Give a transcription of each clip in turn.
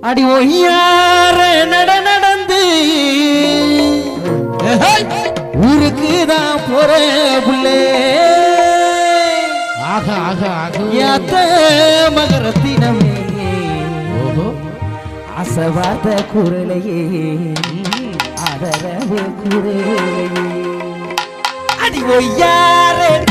அடி ஒய்யார நட நடந்து. ஊருக்கு தான் போற புள்ளே. ஆக ஆக ஆக. யாத்த மகரத்தினமே. ஓஹோ. அசவாத குரலையே. ஆதரவு குரலையே. அடி ஒய்யார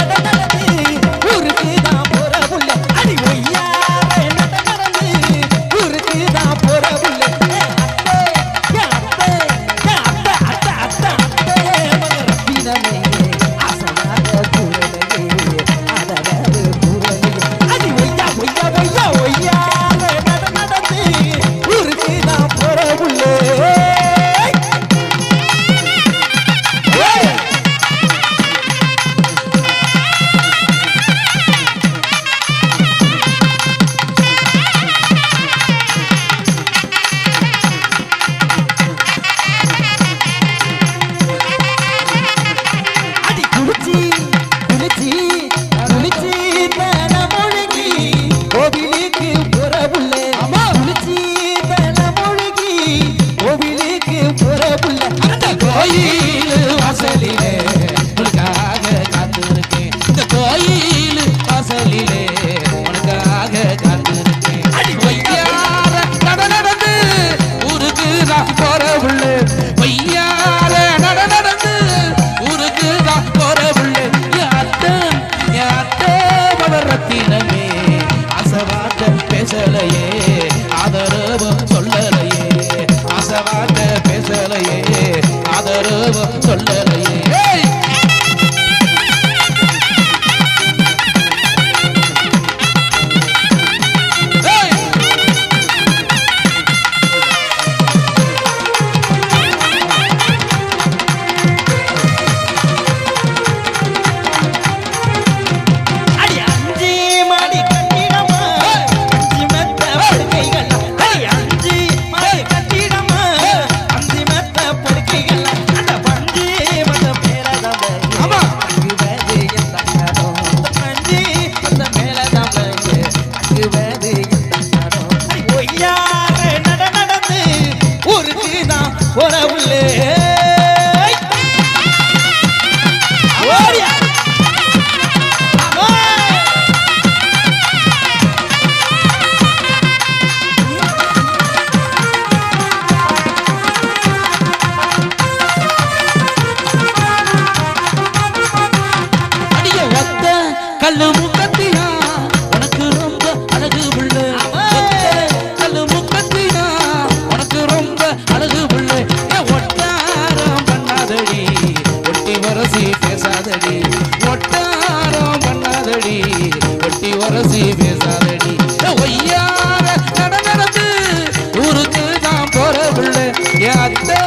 தருவோம் சொல்லல அத்தை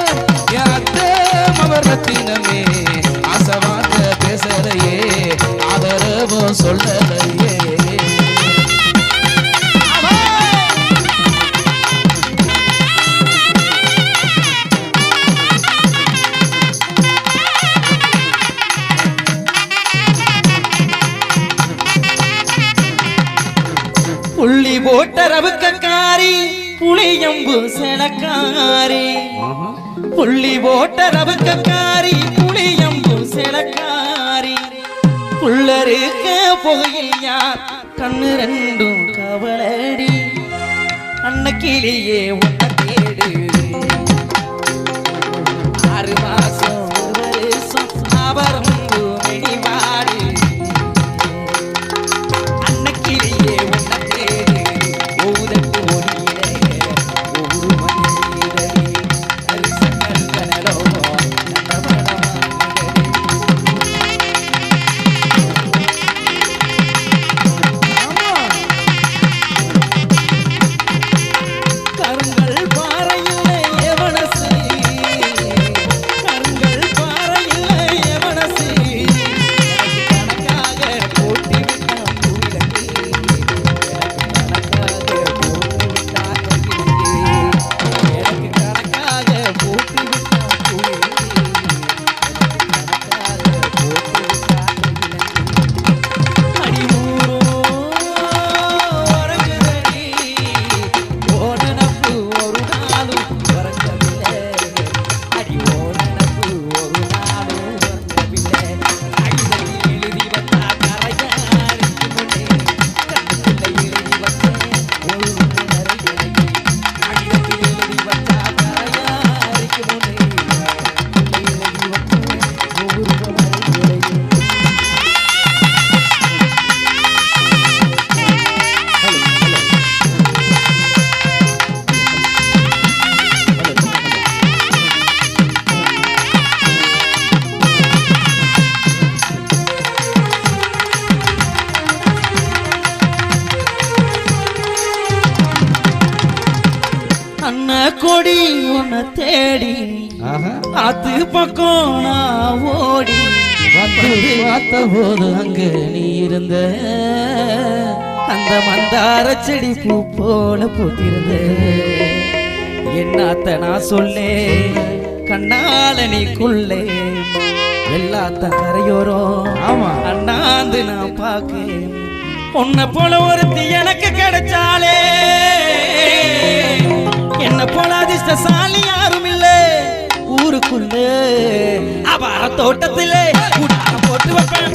என் அத்தை அவர் ரத்தினமே. ஆசவாங்க பேசலையே ஆதரவும் சொல்லலையே. போட்ட ரவுக்கக்காரி புளியம்பு செலக்காரி. புள்ளி போட்ட ரபக்கக்காரி புளியம்பு செலக்காரி. புள்ளருக்க புகையில் யார்? கண்ணு ரெண்டும் கவலடி. அன்னக்கிளியே உன்னை தேடு. ஆறு மாசம் அண்ணா கொடி உன்னை தேடி அது பக்கம் நான் ஓடி. பார்த்த போது அங்கு நீ இருந்த. அந்த மந்தார செடி பூ போல பூத்திருந்த. என்னாத்த நான் சொல்லே கண்ணால நீக்குள்ளே எல்லாத்த கரையோரம் ஆமா. அண்ணாந்து நான் பார்க்க உன்னை போல ஒருத்தி எனக்கு கிடைச்சாலே என்ன போல அதிர்ஷ்டசாலி யாரும் இல்லை. ஊருக்குள்ளே அபார தோட்டத்திலே போட்டு வைப்பேன்.